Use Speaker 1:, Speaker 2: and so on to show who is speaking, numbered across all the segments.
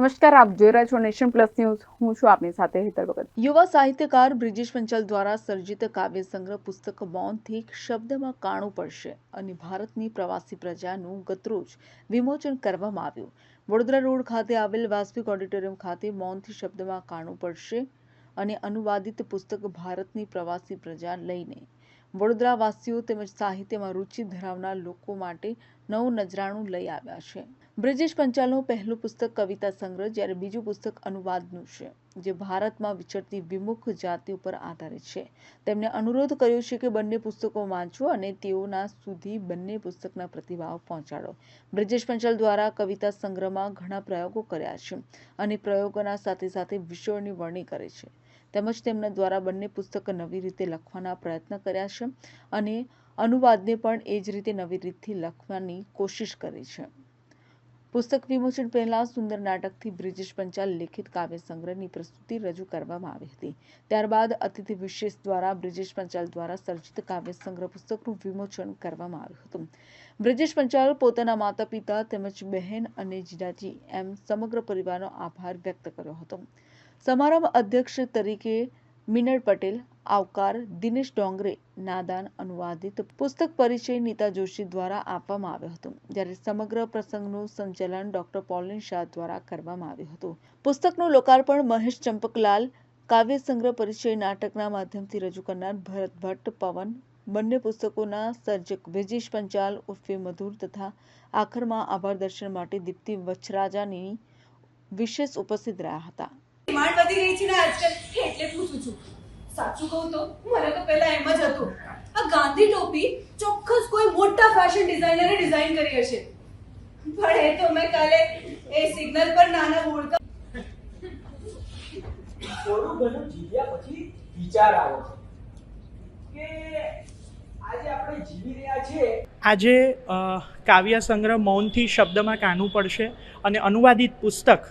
Speaker 1: નમસ્કાર, આપ જોઈ રહ્યા છો નેશન પ્લસ ન્યૂઝ. હું છું આપની સાથે હેતર ભગત.
Speaker 2: યુવા સાહિત્યકાર બ્રિજેશ પંચાલ દ્વારા સર્જિત કાવ્ય સંગ્રહ પુસ્તક મૌનથી શબ્દમાં કાણું પડશે અને ભારતની પ્રવાસી પ્રજાનું ગતરોજ વિમોચન કરવામાં આવ્યું. વડોદરા રોડ ખાતે આવેલ વાસ્વિક ઓડિટોરિયમ ખાતે મૌનથી શબ્દમાં કાણું પડશે અને અનુવાદિત પુસ્તક ભારતની પ્રવાસી પ્રજા લઈને વડોદરા વાસીઓ તેમજ સાહિત્યમાં રુચિ ધરાવનાર લોકો માટે નવું નજરાણું લઈ આવ્યા છે. બ્રિજેશ પંચાલનું પહેલું પુસ્તક કવિતા સંગ્રહ, જ્યારે બીજું પુસ્તક અનુવાદનું છે, જે ભારતમાં વિચરતી વિમુખ જાતિ ઉપર આધારિત છે. તેમણે અનુરોધ કર્યો છે કે બંને પુસ્તકો વાંચો અને તેઓના સુધી બંને પુસ્તકના પ્રતિભાવ પહોંચાડો. બ્રિજેશ પંચાલ દ્વારા કવિતા સંગ્રહમાં ઘણા પ્રયોગો કર્યા છે અને પ્રયોગોના સાથે સાથે વિષયોની વરણી કરે છે. તેમજ તેમના દ્વારા બંને પુસ્તક નવી રીતે લખવાના પ્રયત્ન કર્યા છે અને અનુવાદને પણ એ જ રીતે નવી રીતથી લખવાની કોશિશ કરી છે. પુસ્તક વિમોચન પહેલા સુંદર નાટકથી બ્રિજેશ પંચાલ લિખિત કાવ્ય સંગ્રહની પ્રસ્તુતિ રજૂ કરવામાં આવી હતી. ત્યારબાદ અતિથિ વિશેષ દ્વારા બ્રિજેશ પંચાલ દ્વારા સર્જિત કાવ્ય સંગ્રહ પુસ્તકનું વિમોચન કરવામાં આવ્યું હતું. બ્રિજેશ પંચાલ પોતાના માતા પિતા તેમજ બહેન અને જીજાજી એમ સમગ્ર પરિવારનો આભાર વ્યક્ત કર્યો હતો. સમારંભ અધ્યક્ષ તરીકે મિનળ પટેલ, આવકાર દિનેશ ડોંગરે નાદાન અનુવાદિત પુસ્તક પરિચય નીતા જોશી દ્વારા આપવામાં આવ્યો હતો, જ્યારે સમગ્ર પ્રસંગનું સંચાલન ડોક્ટર પોલિન શાહ દ્વારા કરવામાં આવ્યું હતું. પુસ્તકનું લોકાર્પણ મહેશ ચંપકલાલ, કાવ્ય સંગ્રહ પરિચય નાટકના માધ્યમથી રજૂ કરનાર ભરત ભટ્ટ પવન, બંને પુસ્તકોના સર્જક વિજેશ પંચાલ, ઉર્ફે મધુર તથા આખરમાં આભાર દર્શન માટે દીપ્તિ વચ્છરાજાની વિશેષ ઉપસ્થિત રહ્યા હતા.
Speaker 3: ડિમાન્ડ વધી રહી છે ને આજકાલ? એટલે પૂછું છું. સાચું કહું તો મને તો પહેલા એમ જ હતું. આ ગાંધી ટોપી ચોક્કસ કોઈ મોટા ફેશન ડિઝાઇનરે ડિઝાઇન કરી હશે. પણ એ તો મેં કાલે એ સિગ્નલ પર નાના બોર્ડ
Speaker 4: થોડું ઘણું જીવ્યા પછી વિચાર આવે છે કે આજે આપણે જીવી રહ્યા છીએ.
Speaker 5: આજે કાવ્ય સંગ્રહ મૌનથી શબ્દમાં કાનું પડશે અને અનુવાદિત પુસ્તક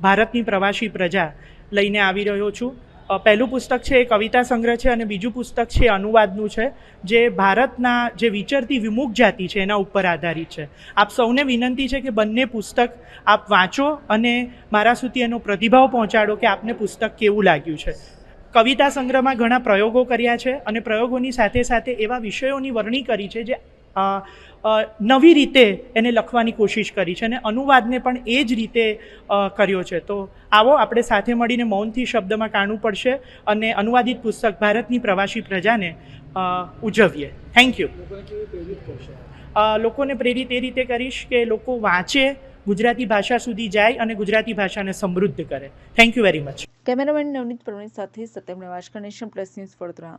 Speaker 5: ભારતની પ્રવાસી પ્રજા લઈને આવી રહ્યો છું. પહેલું પુસ્તક છે એ કવિતા સંગ્રહ છે અને બીજું પુસ્તક છે અનુવાદનું છે, જે ભારતના જે વિચરતી વિમુખ જાતિ છે એના ઉપર આધારિત છે. આપ સૌને વિનંતી છે કે બંને પુસ્તક આપ વાંચો અને મારા સુધી એનો પ્રતિભાવ પહોંચાડો કે આપને પુસ્તક કેવું લાગ્યું છે. કવિતા સંગ્રહમાં ઘણા પ્રયોગો કર્યા છે અને પ્રયોગોની સાથે સાથે એવા વિષયોની વરણી કરી છે જે નવી રીતે એને લખવાની કોશિશ કરી છે અને અનુવાદને પણ એ જ રીતે કર્યો છે. તો આવો આપણે સાથે મળીને મૌનથી શબ્દમાં કાણું પડશે અને અનુવાદિત પુસ્તક ભારતની પ્રવાસી પ્રજાને ઉજવીએ. થેન્ક યુ લોકોને પ્રેરિત એ રીતે કરીશ કે લોકો વાંચે, ગુજરાતી ભાષા સુધી જાય અને ગુજરાતી ભાષાને સમૃદ્ધ કરે. Thank you very much
Speaker 2: cameraman Navneet Praveen સાથે Satyam Nivaskar nation plus news Vadodara.